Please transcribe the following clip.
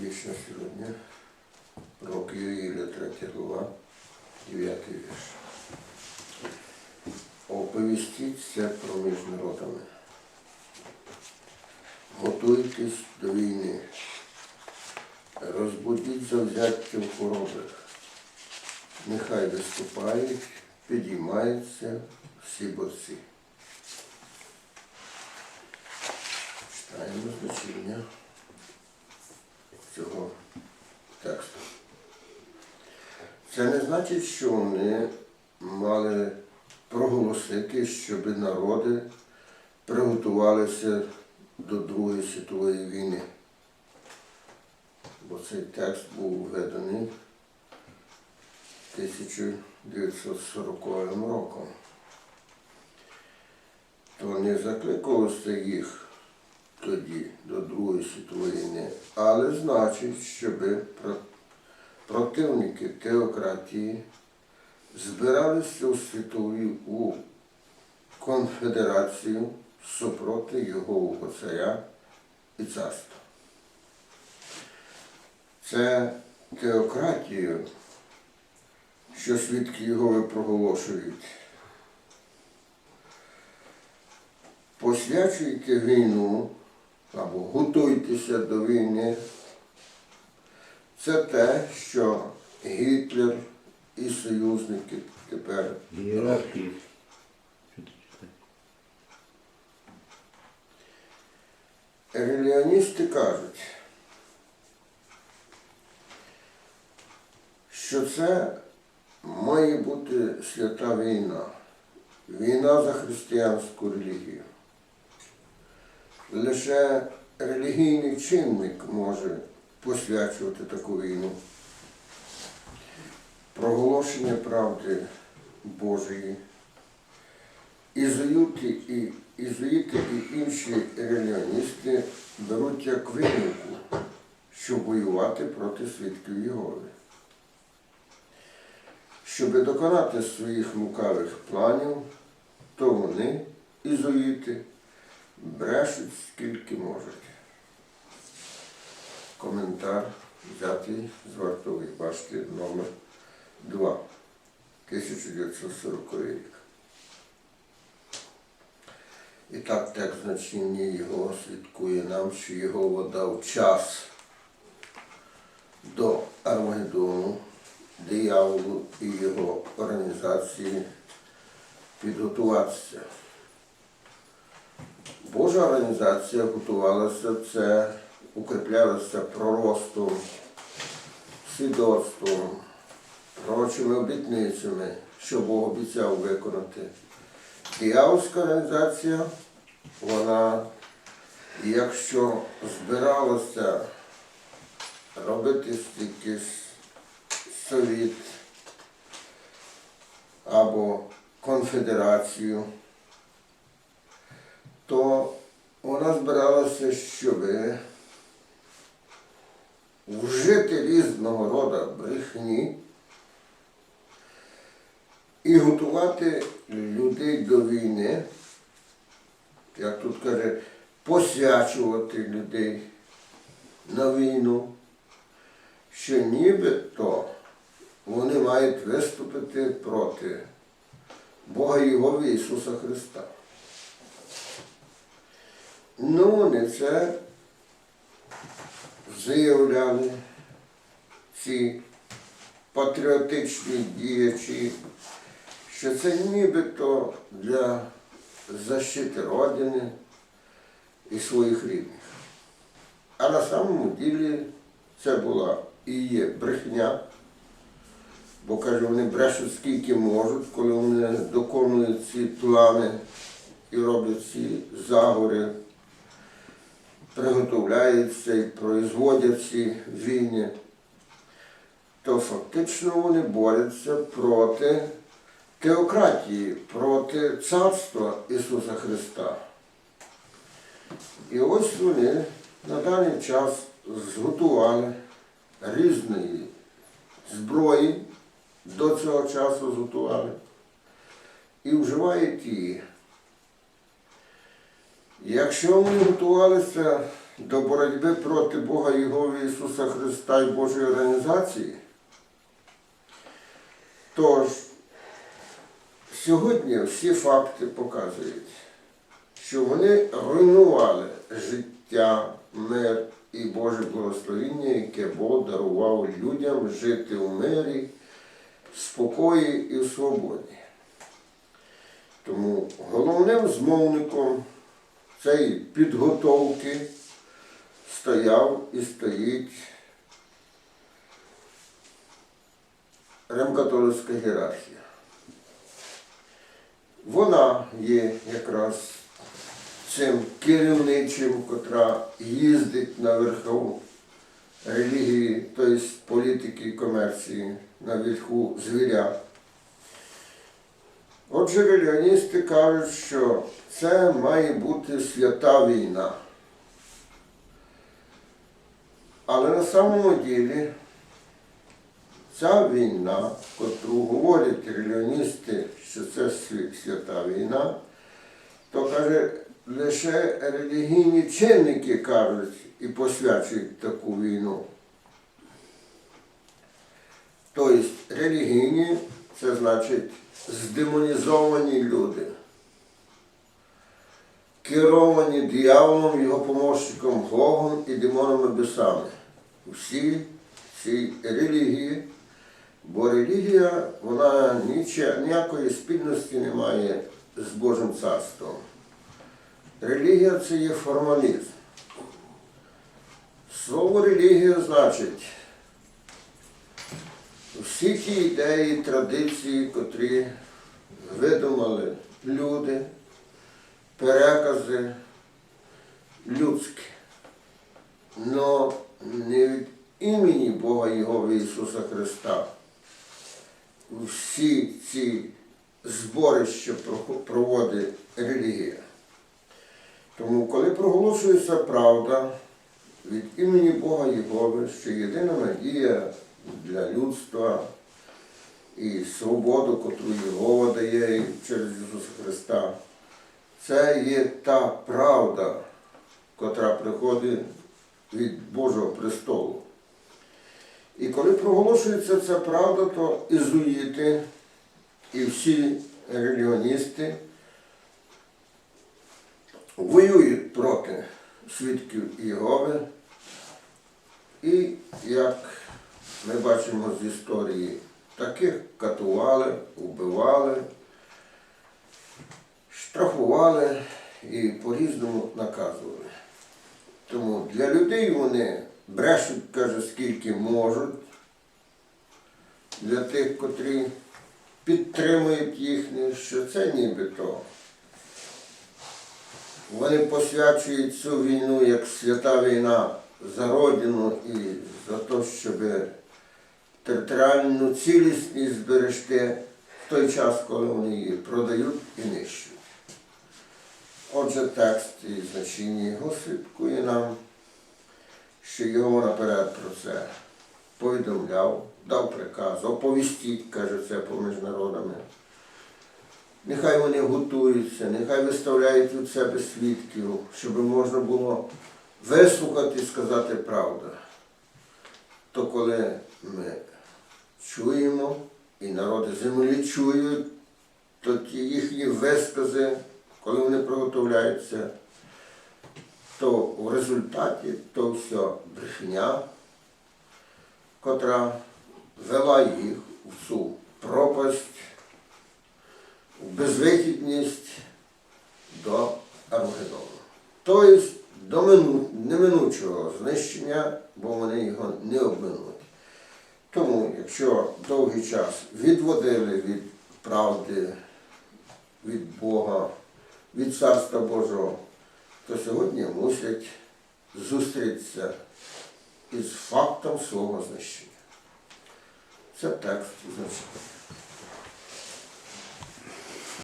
вічна сьогодні. Пророк Юїля, 3 глава, 9 вірш. Оповістіться проміж народами. Готуйтесь до війни. Розбудіть завзяття в хоробрих. Нехай виступають, підіймаються всі борці. Читаємо значення цього тексту. Це не значить, що вони мали проголосити, щоб народи приготувалися до Другої світової війни. Бо цей текст був введений 1940 роком. То не закликалося їх тоді до Другої світової війни, але значить, щоб противники теократії збиралися у світові у конфедерацію супроти його царя і царства. Це теократію, що свідки Єгови проголошують. Посвячуйте війну або готуйтеся до війни. Це те, що Гітлер і союзники тепер Ієрархії. Що ти читаєш? Релігіоністи кажуть, що це має бути свята війна, війна за християнську релігію. Лише релігійний чинник може посвячувати таку війну. Проголошення правди Божої. Ізуїти і, ізуїти і інші релігіоністи беруть як винятку, щоб воювати проти свідків Єгови. Щоб доконати своїх лукавих планів, то вони, ізуїти, брешуть скільки можуть. Коментар взятий з вартової башти номер 2, 1940 рік. І так текст значення його свідкує нам, що його дав час до Армагеддону, дияволу і його організації підготуватися. Божа організація готувалася це, укріплялася проростом, свідоцтвом, пророчими обітницями, що Бог обіцяв виконати. Диявольська організація, вона, якщо збиралася робити якийсь совіт або конфедерацію, то вона збиралася, щоб вжити різного роду брехні і готувати людей до війни, як тут каже, посвячувати людей на війну, що нібито вони мають виступити проти Бога Єгови Ісуса Христа. Ну, вони це заявляли ці патріотичні діячі, що це нібито для защити Родини і своїх рідних. А на самому ділі це була і є брехня, бо каже, вони брешуть скільки можуть, коли вони доконують ці плани і роблять ці загори, приготовляються і производять ці війни, то фактично вони борються проти теократії, проти царства Ісуса Христа. І ось вони на даний час зготували різної зброї, до цього часу зготували, і вживають її. Якщо вони готувалися до боротьби проти Бога Єгови Ісуса Христа і Божої організації. Тож, сьогодні всі факти показують, що вони руйнували життя, мир і Боже благословіння, яке Бог дарував людям жити у мирі, спокої і в свободі. Тому головним змовником цієї підготовки стояв і стоїть римкатолицька ієрархія. Вона є якраз цим керівничим, котра їздить на верху релігії, тобто політики і комерції, на верху звіря. Отже, релігіоністи кажуть, що це має бути свята війна. Але на самому ділі ця війна, котру говорять релігіоністи, що це свята війна, то каже, лише релігійні чинники кажуть і посвячують таку війну. Тобто релігійні це значить здемонізовані люди, керовані дияволом, його помощником Гогом і демонами бісами. Всі ці релігії, бо релігія, вона ніякої спільності не має з Божим царством. Релігія це є формалізм. Слово релігія значить всі ті ідеї, традиції, котрі видумали люди, перекази людські, но не від імені Бога Його Ісуса Христа. Всі ці зборища прохо- проводить релігія. Тому, коли проголошується правда від імені Бога Єгови, що єдина надія для людства і свободу, котру Єгова дає через Ісуса Христа, це є та правда, котра приходить від Божого престолу. І коли проголошується ця правда, то ізуїти і всі релігіоністи воюють проти свідків Єгови. І як ми бачимо з історії, таких катували, вбивали, штрафували і по-різному наказували. Тому для людей вони брешуть, каже, скільки можуть, для тих, котрі підтримують їхнє, що це нібито. Вони посвячують цю війну як свята війна за родину і за те, щоб територіальну цілісність зберегти в той час, коли вони її продають і нищують. Отже, текст і значення його свідкує нам, що його наперед про це повідомляв, дав приказ, оповістіть, каже це поміж народами. Нехай вони готуються, нехай виставляють від себе свідків, щоб можна було вислухати і сказати правду. То коли ми чуємо, і народи землі чують, то ті їхні вискази, коли вони приготовляються, то в результаті то все брехня, котра вела їх в цю пропасть, в безвихідність до Армагеддону. Тобто до неминучого знищення, бо вони його не обминуть. Тому, якщо довгий час відводили від правди, від Бога, від Царства Божого, то сьогодні мусять зустрітися із фактом свого знищення. Це текст значення.